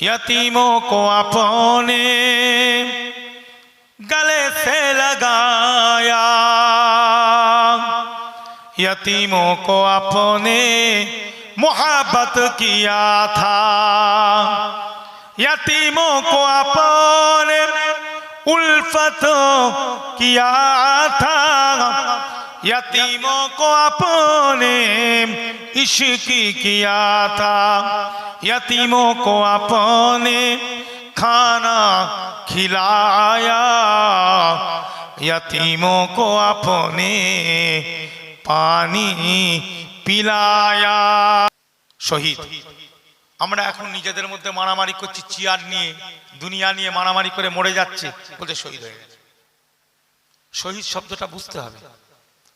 यतीमों को अपने गले से लगाया। यतीमों को अपने मोहब्बत किया था। यतीमों को अपने उल्फत किया था। यतीमों को अपने इश्क किया था यतीमों को अपने खाना खिलाया यतीमों को अपने পানি পিলায়া শহীদ আমরা এখন নিজেদের মধ্যে মারামারি করছি চেয়ার নিয়ে দুনিয়া নিয়ে মারামারি করে মরে যাচ্ছে বলতে শহীদ হয়ে গেছে শহীদ শব্দটা বুঝতে হবে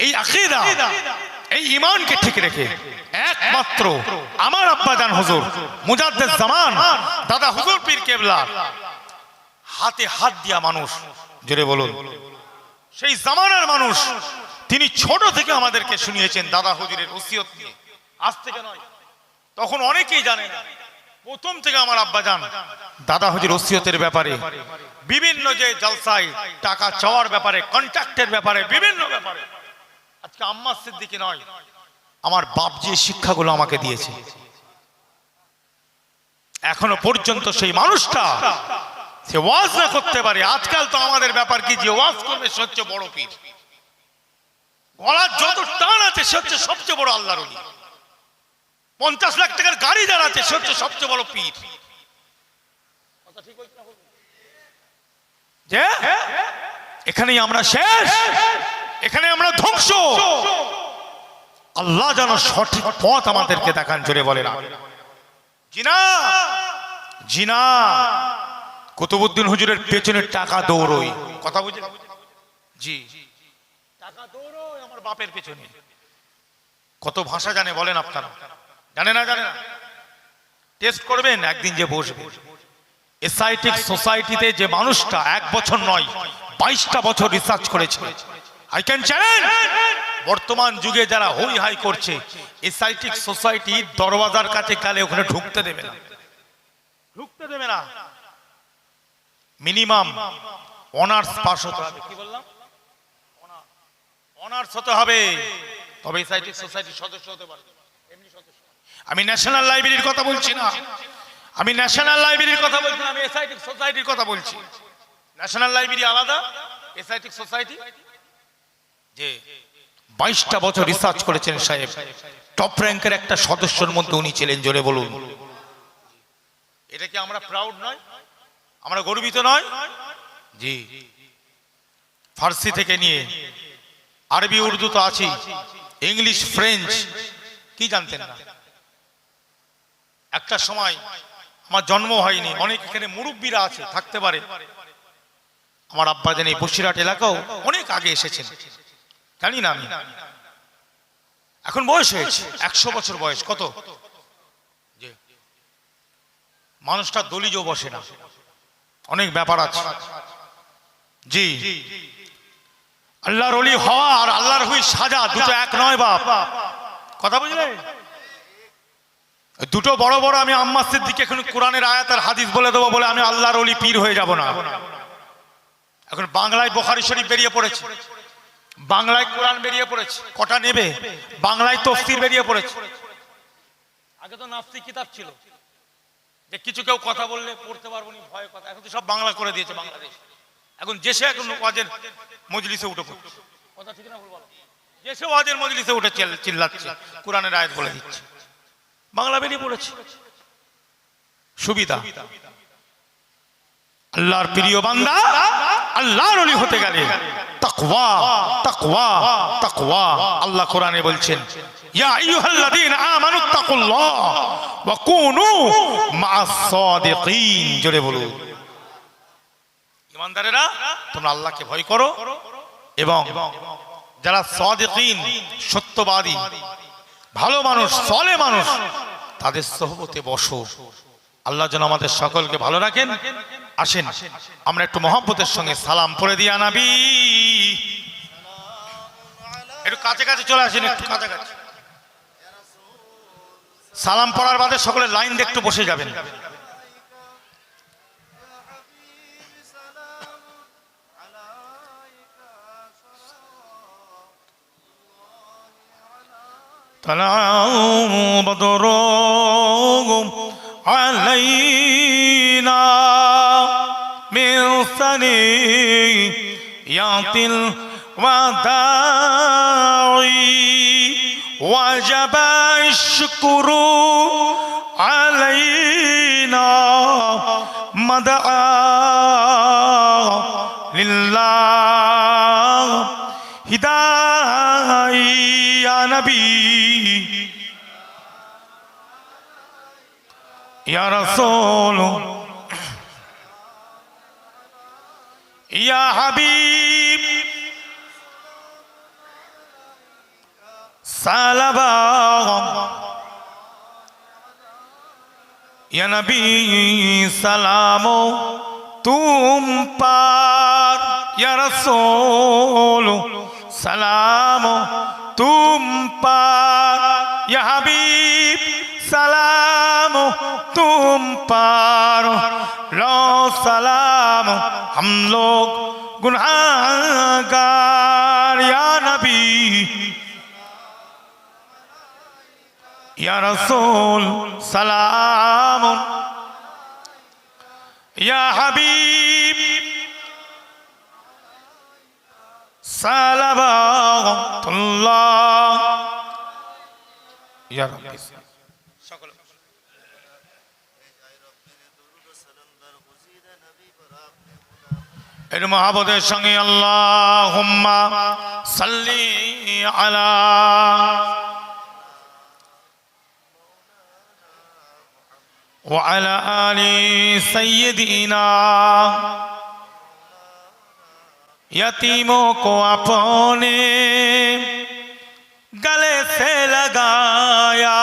এই আকীদা, এই ইমানকে ঠিক রেখে একমাত্র আমার আব্বাজান হুজুর মুজাদ্দেদ জামান, দাদা হুজুর পীর কেবলা, হাতে হাত দিয়া মানুষ, জোরে বলুন। সেই জামানার মানুষ, তিনি ছোট থেকে আমাদেরকে শুনিয়েছেন দাদা হুজুরের ওসিয়ত নিয়ে। আজ থেকে নয়, তখন অনেকেই জানে প্রথম থেকে আমার আব্বা জান দাদা হুজুর ওসিয়তের ব্যাপারে, বিভিন্ন যে জলসায় টাকা চাওয়ার ব্যাপারে কন্ট্রাক্টের ব্যাপারে, বিভিন্ন ব্যাপারে আজকে সিদ্দিকি নয়, আমার বাপ যে শিক্ষাগুলো আমাকে দিয়েছে। এখনও পর্যন্ত সেই মানুষটা সে ওয়াজ না করতে পারে। আজকাল তো আমাদের ব্যাপার কি যে ওয়াজ করবে, সে হচ্ছে বড় পীর। গলার যত টান আছে, সে হচ্ছে সবচেয়ে বড় আল্লাহর পঞ্চাশ লাখ টাকার গাড়ি আছে, সে হচ্ছে সবচেয়ে বড় পীর। যে? এখানেই আমরা শেষ। এখানে আমরা ধ্বংস। আল্লাহ যেন সঠিক পথ আমাদেরকে দেখান, জোরে বলে না জিনা জিনা। কুতুবুদ্দিন হুজুরের পেছনে টাকা দৌড়ই। কথা বুঝলেন জি। টাকা দৌড়ই আমার বাপের পেছনে। কত ভাষা জানে বলেন আপনারা। জানে না জানে না? টেস্ট করবেন, একদিন যে বসবে। এসআইটিক সোসাইটিতে যে মানুষটা এক বছর নয়, বাইশটা বছর রিসার্চ করেছে। আই ক্যান চ্যালেঞ্জ বর্তমান যুগে যারা হই হাই করছে এসআইটিক সোসাইটি দরওয়াজার কাছে কালে ওখানে ঢুকতে দেবে না। ঢুকতে দেবে না। মিনিমাম অনার্স পাস হতে হবে। কি বললাম? অনার্স হতে হবে। তবে এসআইটিক সোসাইটির সদস্য হতে পারবে। এমনি সদস্য। আমি ন্যাশনাল লাইব্রেরির কথা বলছি না। আমি ন্যাশনাল লাইব্রেরির কথা বলছি না, আমি এসআইটিক সোসাইটির কথা বলছি। ন্যাশনাল লাইব্রেরি আলাদা এসআইটিক সোসাইটি বাইশটা বছর রিসার্চ করেছেন সাহেব টপ র্যাঙ্কের একটা সদস্যর মধ্যে উনি ছিলেন, জোরে বলুন। এটা কি আমরা প্রাউড নয়? আমরা গর্বিত নয়? জি। ফার্সি থেকে নিয়ে আরবি, উর্দু তো আছেই। ইংলিশ ফ্রেঞ্চ কি জানতেন না? একটা সময় আমার জন্ম হয়নি, অনেক এখানে মুরব্বীরা আছে, থাকতে পারে। আমার আব্বা জানি বসিরহাট এলাকাও অনেক আগে এসেছেন। জানি না আমি। এখন বয়স হয়েছে, একশো বছর বয়স, কত। মানুষটা দলিজও বসে না। অনেক ব্যাপার আছে। জি। আল্লাহর অলি হওয়া আর আল্লাহর হুই সাজা, দুটো এক নয় বাপ। কথা বুঝলে? দুটো বড় বড় আমি আম্মা দিকে এখন কোরআনের আয়াত আর হাদিস বলে দেবো বলে আমি আল্লাহর অলি পীর হয়ে যাব না। এখন বাংলায় বোখারি শরীফ বেরিয়ে পড়েছে। বাংলায় কোরআন বেরিয়ে পড়েছে। কটা নেবে? বাংলায় তফসির বেরিয়ে পড়েছে। আগে তো নাস্তিক কিতাব ছিল। যে কিছু কেউ কথা বললে পড়তে পারব না ভয় কথা। এখন তো সব বাংলা করে দিয়েছে বাংলাদেশ। এখন দেশে এখন ওয়াজের মজলিসে উঠে পড়ছে। কথা ঠিক না ভুল বলো? দেশে ওয়াজের মজলিসে উঠে চিল্লাচ্ছে, কোরআনের আয়াত বলে দিচ্ছে। বাংলা বেরিয়ে পড়েছে। সুবিধা। আল্লাহর প্রিয় বান্দা। আল্লাহর অলি হতে গেলে। তাকওয়া তাকওয়া তাকওয়া। আল্লাহ কোরআনে বলছেন, ইয়া আইয়ুহাল্লাযীনা আমানু তাকুল্লাহ ওয়া কুনু মা'আস সাদিকিন। জোরে বলুন। ইমানদারেরা, তোমরা আল্লাহকে ভয় করো এবং যারা সাদিকিন, সত্যবাদী, ভালো মানুষ, সলে মানুষ, তাদের সহবতে বসো। আল্লাহ যেন আমাদের সকলকে ভালো রাখেন আসেন আমরা একটু মহব্বতের সঙ্গে সালাম পড়ে দিয়া নাবি একটু কাছে কাছে চলে আসেন একটু কাছাকাছি সালাম পড়ার বাদে সকলের লাইন দিয়ে একটু বসে যাবেন طلع بدر علينا من ثنيات الوداع وجب الشكر علينا مدعا لله. هداية يا نبي. يا رسول. ইয়া হাবিব সালাবা ইয়া নবী, সালাম। তুম পার, ইয়া রাসূল। সালাম। তুম পার, ইয়া হাবিব, সালাম। তুম পার ল সালাম। हम लोग गुनाहगार या नबी या रसूल सलाम या हबीब सलावतुल्लाह या रब्बी সকল এর মহাবতের সঙ্গে আল্লাহ হুম্মা সাল্লি আলা وعلى آل سيدنا یتیموں کو اپنے گلے سے لگایا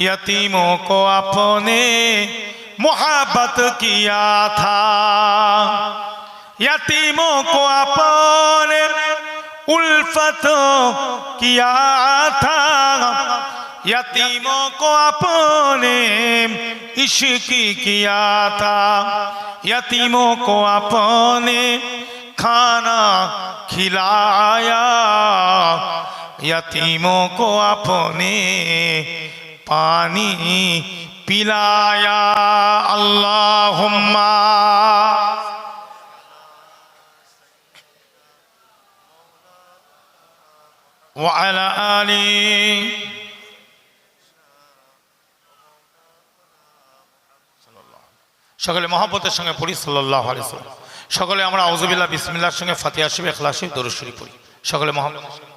یتیموں کو اپنے मोहब्बत किया था यतीमों को अपने उल्फत किया था यतीमों को अपने इश्क किया था यतीमों को अपने खाना खिलाया यतीमों को अपने पानी পিলায়া আল্লাহ وعلى সকলে মহাব্বতের সঙ্গে পড়ি সাল্লাহ সকলে আমরা আউজুবিল্লাহ বিসমিল্লার সঙ্গে ফাতে আসিব এখলাসিব দরুশ্বরী পড়ি। সকলে মহাব্বত